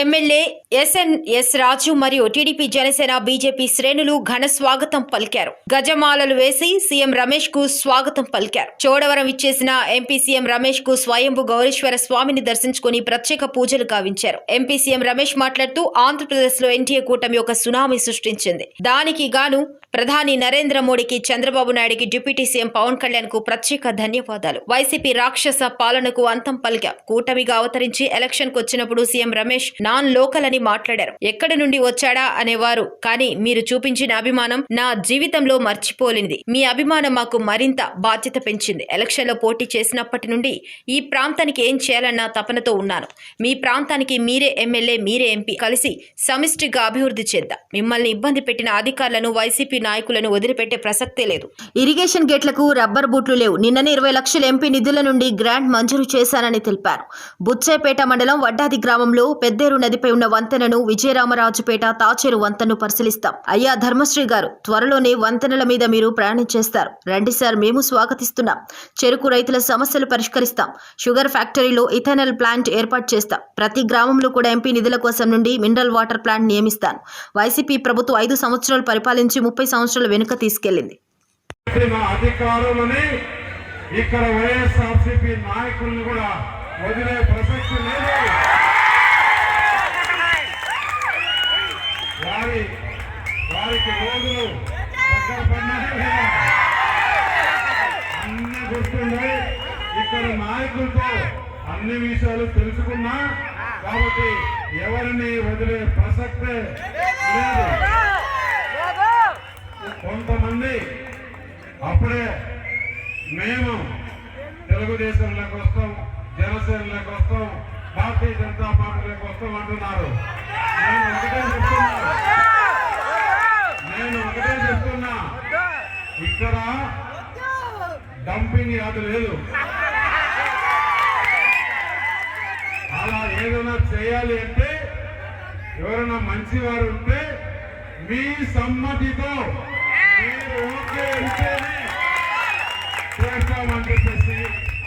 MLA SN yes రాజు మరియు TDP Janasena BJP శ్రేణులు ఘన స్వాగతం పలికారు. గజమాలలు వేసి సీఎం రమేష్కు స్వాగతం పలికారు. చోడవరం ఇచ్చేసిన ఎంపీ సీఎం రమేష్కు స్వయంభు గౌరీశ్వర స్వామిని దర్శించుకుని ప్రత్యేక పూజలు గావించారు. ఎంపీ సీఎం రమేష్ మాట్లాడుతూ ఆంధ్రప్రదేశ్లో ఎన్టీఏ కూటమి ఒక సునామీ సృష్టించింది. దానికి గాను ప్రధాని నరేంద్ర మోడీకి చంద్రబాబు నాయుడికి డిప్యూటీ సీఎం పవన్ కళ్యాణ్కు ప్రత్యేక ధన్యవాదాలు. వైసీపీ రాక్షస పాలనకు అంతం పలికాం. కూటమిగా అవతరించి ఎలక్షన్కు వచ్చినప్పుడు సీఎం రమేష్ నాన్ లోకల్ అని మాట్లాడారు. ఎక్కడి నుండి వచ్చాడా అనేవారు. కానీ మీరు చూపించిన అభిమానం నా జీవితంలో మర్చిపోలేనిది. మీ అభిమానం మాకు మరింత బాధ్యత పెంచింది. ఎలక్షన్లో పోటీ చేసినప్పటి నుండి ఈ ప్రాంతానికి ఏం చేయాలన్న తపనతో ఉన్నాను. మీ ప్రాంతానికి మీరే ఎమ్మెల్యే మీరే ఎంపీ. కలిసి సమిష్టిగా అభివృద్ధి చేద్దాం. మిమ్మల్ని ఇబ్బంది పెట్టిన అధికారులను వైసీపీ నాయకులను వదిలిపెట్టే ప్రసక్తే లేదు. ఇరిగేషన్ గేట్లకు రబ్బర్ బూట్లు లేవు. నిన్ననే ఇరవై లక్షల ఎంపీ నిధుల నుండి గ్రాంట్ మంజూరు చేశానని తెలిపారు. బుచ్చేపేట మండలం వడ్డాది గ్రామంలో పెద్దేరు నదిపై ఉన్న వంతెనను విజయరామరాజుపేట తాచేరు వంతెనను పరిశీలిస్తాం. అయ్యా ధర్మశ్రీ గారు త్వరలోనే వంతెనల మీద మీరు ప్రయాణం చేస్తారు. రండి సార్ మేము స్వాగతిస్తున్నాం. చెరుకు రైతుల సమస్యలు పరిష్కరిస్తాం. షుగర్ ఫ్యాక్టరీలో ఇథెనల్ ప్లాంట్ ఏర్పాటు చేస్తాం. ప్రతి గ్రామంలో కూడా ఎంపీ నిధుల కోసం నుండి మినరల్ వాటర్ ప్లాంట్ నియమిస్తాను వైసీపీ ప్రభుత్వం ఐదు సంవత్సరాలు పరిపాలించి ముప్పై సంవత్సరాల వెనుక తీసుకెళ్ళింది ఇక్కడ వైఎస్ఆర్సీపీ నాయకులను కూడా వదిలే ప్రసక్తి లేదు వారి వారికి రోజులు అన్ని గుర్తున్నాయి ఇక్కడ నాయకులతో అన్ని విషయాలు తెలుసుకున్నా. కాబట్టి ఎవరిని వదిలే ప్రసక్తే లేదు. కొంతమంది అప్పుడే మేము తెలుగుదేశంలోకి వస్తాం జనసేనలోకి వస్తాం భారతీయ జనతా పార్టీలోకి వస్తాం అంటున్నారు. నేను ఒకటే చెప్తున్నాను నేను ఒకటే చెప్తున్నా. ఇక్కడ డంపింగ్ యార్డు లేదు. అలా ఏదైనా చేయాలి అంటే ఎవరైనా మంచి వారు ఉంటే మీ సమ్మతితో మీరు ఓకే అంటేనే చేస్తామని చెప్పేసి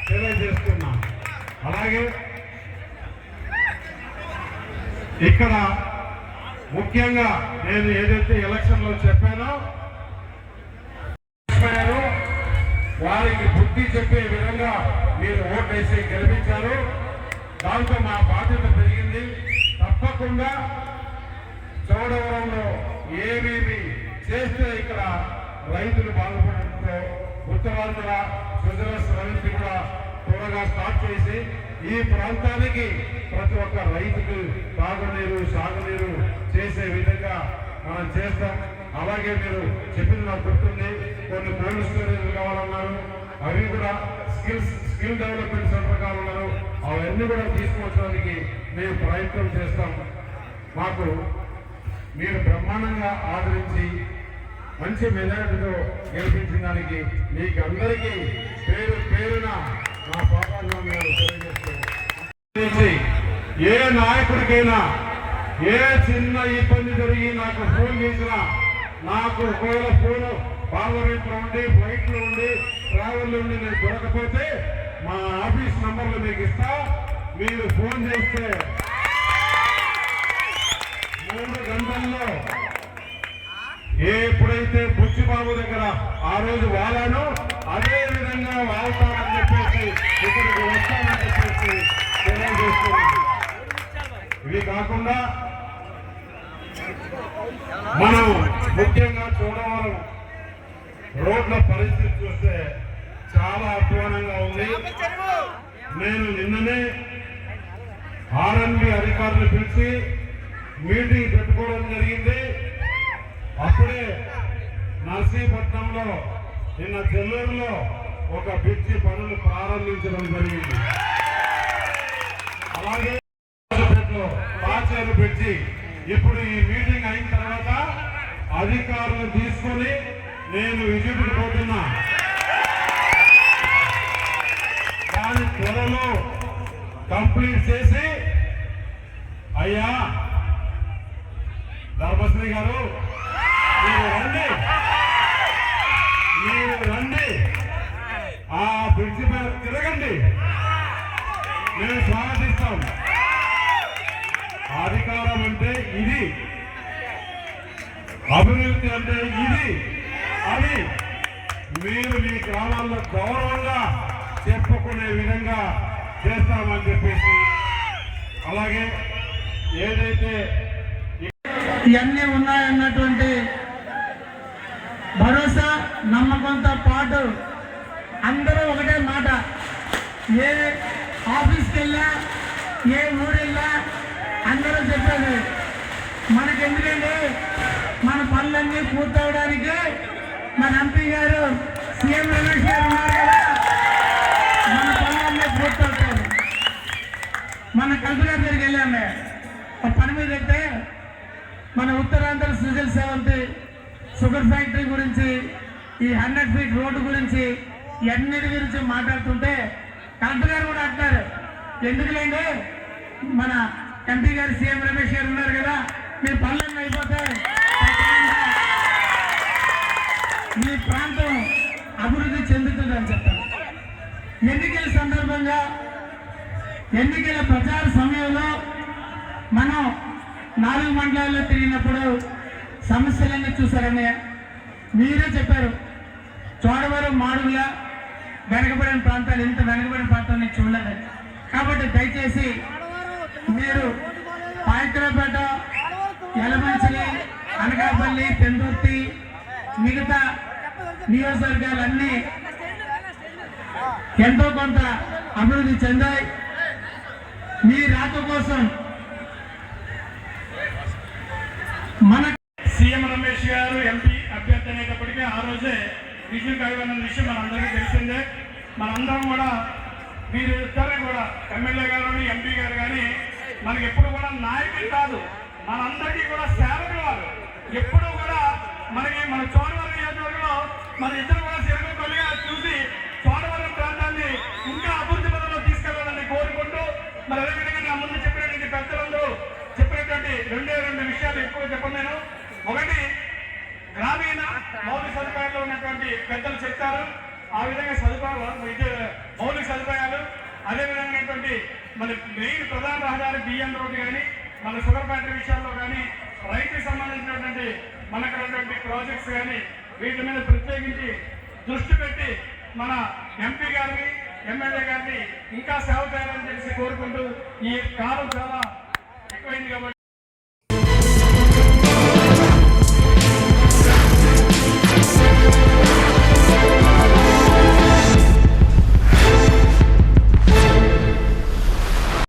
తెలియజేస్తున్నా అలాగే ఇక్కడ ముఖ్యంగా నేను ఏదైతే ఎలక్షన్లో చెప్పానో వారికి బుద్ధి చెప్పే విధంగా మీరు ఓటేసి గెలిపించారు. దాంతో మా బాధ్యత పెరిగింది. తప్పకుండా చోడవరంలో ఏమేమి చేస్తే ఇక్కడ రైతులు బాగుపడడంతో ఉత్తరాంధ్ర సుజల శ్రవంతి కూడా త్వరగా స్టార్ట్ చేసి ఈ ప్రాంతానికి ప్రతి ఒక్క రైతుకు తాగునీరు సాగునీరు చేసే విధంగా మనం చేస్తాం. అలాగే మీరు చెప్పింది నాకు గుర్తుంది. కొన్ని కోల్డ్ స్టోరేజ్ కావాలన్నారు. అవి కూడా స్కిల్స్ స్కిల్ డెవలప్మెంట్ సెంటర్ కావాలన్నారు. అవన్నీ కూడా తీసుకువచ్చడానికి మేము ప్రయత్నం చేస్తాం. మాకు మీరు బ్రహ్మాండంగా ఆదరించి మంచి మెజారిటీతో గెలిపించడానికి మీకు అందరికీ ఏ నాయకుడికైనా ఏ చిన్న ఇబ్బంది జరిగి నాకు ఫోన్ చేసినా నాకు ఒకవేళ ఫోన్ పార్లమెంట్లో ఉండి ఫ్లైట్లో ఉండి ట్రావెల్లో ఉండి నేను దొరకపోతే మా ఆఫీస్ నంబర్లు మీకు ఇస్తా. మీరు ఫోన్ చేస్తే మూడు గంటల్లో ఎప్పుడైతే బుచ్చిబాబు దగ్గర ఆ రోజు వాలాను అదే విధంగా వాళ్తానని చెప్పేసి ఇక్కడికి వస్తాను. ఇవి కాకుండా మనం ముఖ్యంగా చూడవరం రోడ్ల పరిస్థితి చూస్తే చాలా అధ్వానంగా ఉంది. నేను నిన్ననే ఆర్ఎన్బి అధికారులు పిలిచి మీటింగ్ పెట్టుకోవడం జరిగింది. అప్పుడే నర్సీపట్నంలో నిన్న చెల్లూరులో ఒక బ్రిడ్జి పనులు ప్రారంభించడం జరిగింది. అలాగే ఇప్పుడు ఈ మీటింగ్ అయిన తర్వాత అధికారులు తీసుకొని నేను విజిబుల్ పోతున్నా. దాని త్వరలో కంప్లీట్ చేసి అయ్యా ధర్మశ్రీ గారు మీరు రండి. మీరు రండి. ఆ బ్రిడ్జి మీద తిరగండి. మేము స్వాగతిస్తాం. ఇది. అభివృద్ధి అంటే ఇది. అని మీరు మీ గ్రామాల్లో గౌరవంగా చెప్పుకునే విధంగా చేస్తామని చెప్పేసి. అలాగే ఏదైతే ఇవన్నీ ఉన్నాయన్నటువంటి భరోసా నమ్మకంతో పాటు అందరూ ఒకటే మాట. ఏ ఆఫీస్కి వెళ్ళా ఏ ఊరు వెళ్ళా అందరూ చెప్పేది. మనకెందుకండి? మన పనులన్నీ పూర్తవడానికి మన ఎంపీ గారు సీఎం రమేష్ గారు ఉన్నారు కదా. మన పనులన్నీ పూర్తవుతారు మన కలెక్టర్ గారి దగ్గరికి వెళ్ళాము. ఒక పని మీద అయితే మన ఉత్తరాంధ్ర సృజల్ సేవంతి షుగర్ ఫ్యాక్టరీ గురించి ఈ హండ్రెడ్ ఫీట్ రోడ్డు గురించి ఇవన్నిటి గురించి మాట్లాడుతుంటే కలెక్టర్ గారు కూడా అంటారు ఎందుకులేండి? మన ఎంపీ గారు సీఎం రమేష్ గారు ఉన్నారు కదా. మీ పనులన్నీ అయిపోతాయి మీ ప్రాంతం అభివృద్ధి చెందుతుందని చెప్తారు ఎన్నికల సందర్భంగా ఎన్నికల ప్రచార సమయంలో మనం నాలుగు మండలాల్లో తిరిగినప్పుడు సమస్యలన్నీ చూసారన్నయ్య మీరే చెప్పారు చోడవరం మాడుగుల వెనకబడిన ప్రాంతాలు ఇంత వెనకబడిన ప్రాంతం నేను చూడలేదు కాబట్టి దయచేసి మీరు పాయకరపేట యలమంచిలి అనకాపల్లి పెందుర్తి మిగతా నియోజకవర్గాలన్నీ ఎంతో కొంత అభివృద్ధి చెందాయి. మీ రాక కోసం మన సీఎం రమేష్ గారు ఎంపీ అభ్యర్థి అనేటప్పటికీ ఆ రోజే విజయం కలగన్న విషయం మనందరికీ తెలిసిందే. మనందరం కూడా మీరు ఇద్దరే కూడా ఎమ్మెల్యే గారు ఎంపీ గారు కానీ మనకి ఎప్పుడు కూడా నాయకులు కాదు. మనందరికీ కూడా సేవకులు వారు ఎప్పుడు కూడా మనకి మన చోడవరం నియోజకవర్గంలో మన ఇద్దరు కూడా సిరుగు చూసి చోడవరం ప్రాంతాన్ని ఇంకా అభివృద్ధి పదంలో తీసుకెళ్ళాలని కోరుకుంటూ మరి అదేవిధంగా నా ముందు చెప్పినటువంటి పెద్దలందరూ చెప్పినటువంటి రెండే రెండు విషయాలు ఎక్కువ చెప్పను నేను ఒకటి గ్రామీణ మౌలిక సదుపాయాల్లో ఉన్నటువంటి పెద్దలు చెప్తారు. ఆ విధంగా సదుపాయాలు ఇది మౌలిక సదుపాయాలు అదే విధమైనటువంటి మన మెయిన్ ప్రధాన రహదారి బియ్యం రోడ్డు కానీ మన షుగర్ ఫ్యాక్టరీ విషయాల్లో కానీ రైతుకి సంబంధించినటువంటి మనకు ఉన్నటువంటి ప్రాజెక్ట్స్ కానీ వీటి మీద ప్రత్యేకించి దృష్టి పెట్టి మన ఎంపీ గారిని ఎమ్మెల్యే గారిని ఇంకా సేవ చేయాలని తెలిసి కోరుకుంటూ ఈ కాలం చాలా ఎక్కువైంది కాబట్టి